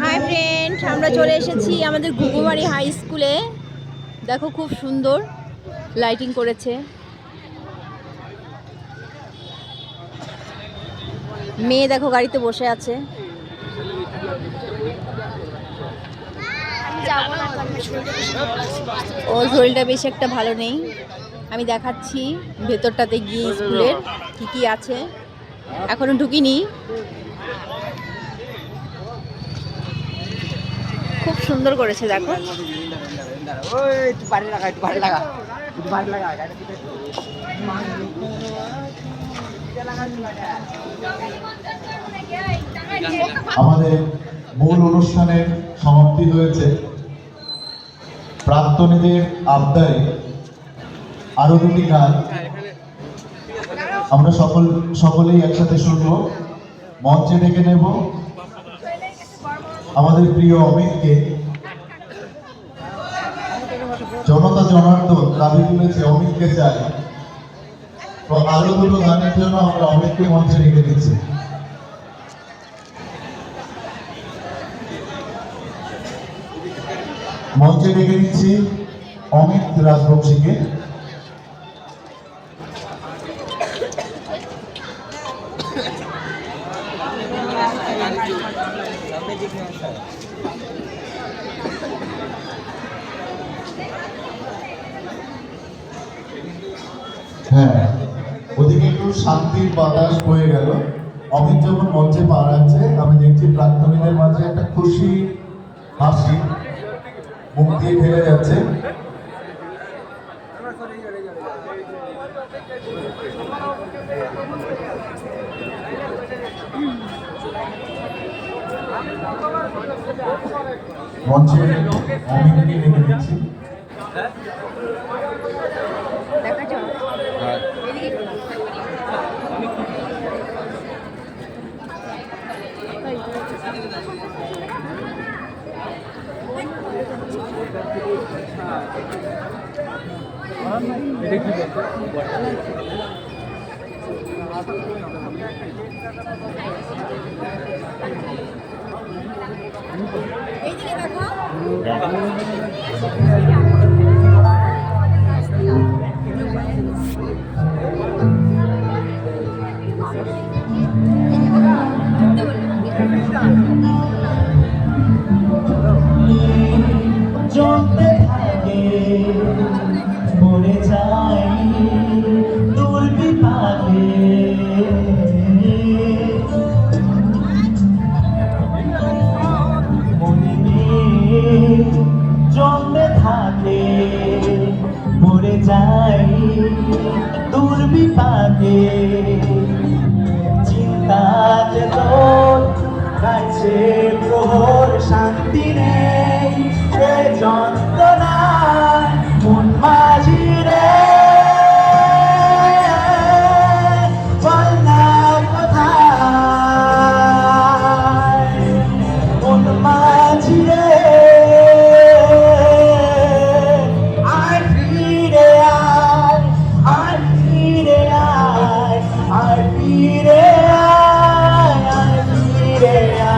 Hi friend আমরা চলে এসেছি আমাদের ঘুঘুমারি হাই স্কুলে। দেখো খুব সুন্দর লাইটিং করেছে। মেয়ে দেখো গাড়িতে বসে আছে। ওর শরীরটা বেশ একটা ভালো নেই। আমি দেখাচ্ছি ভেতরটাতে গিয়ে স্কুলের কি কি আছে। এখনও ঢুকিনি। খুব সুন্দর করেছে, দেখো। আমাদের মূল অনুষ্ঠানের সমাপ্তি হয়েছে। প্রাক্তনীদের আবদারে আরও দুটি গান। আমরা সকল সকলেই একসাথে শুনব, মঞ্চে ডেকে নেব। আমাদের প্রিয় অমিতকে জনতা জনার্দন দাবি তুলেছে, অমিতকে চাই। আরও দুটো গানের জন্য আমরা অমিতকে মঞ্চে রেখে দিচ্ছি। মঞ্চে ডেকে দিচ্ছি অমিত রাজবংশীকে। হ্যাঁ ওদিকে একটু শান্তির বাতাস বয়ে গেল। অমিত যখন মঞ্চে পা রাখছে, আমি দেখছি প্রাক্তনীদের মাঝে একটা খুশি হাসি মুখ দিয়ে ফেলে যাচ্ছে। মঞ্চে অমিতকে রেখে দিচ্ছি দেখা যাও এইদিকে দেখো। জন্মে থাকে পড়ে যায় দুর্বিপাকে। চিন্তা তোর কাছে প্রহর শান্তি নেই যন্ত্র yeah.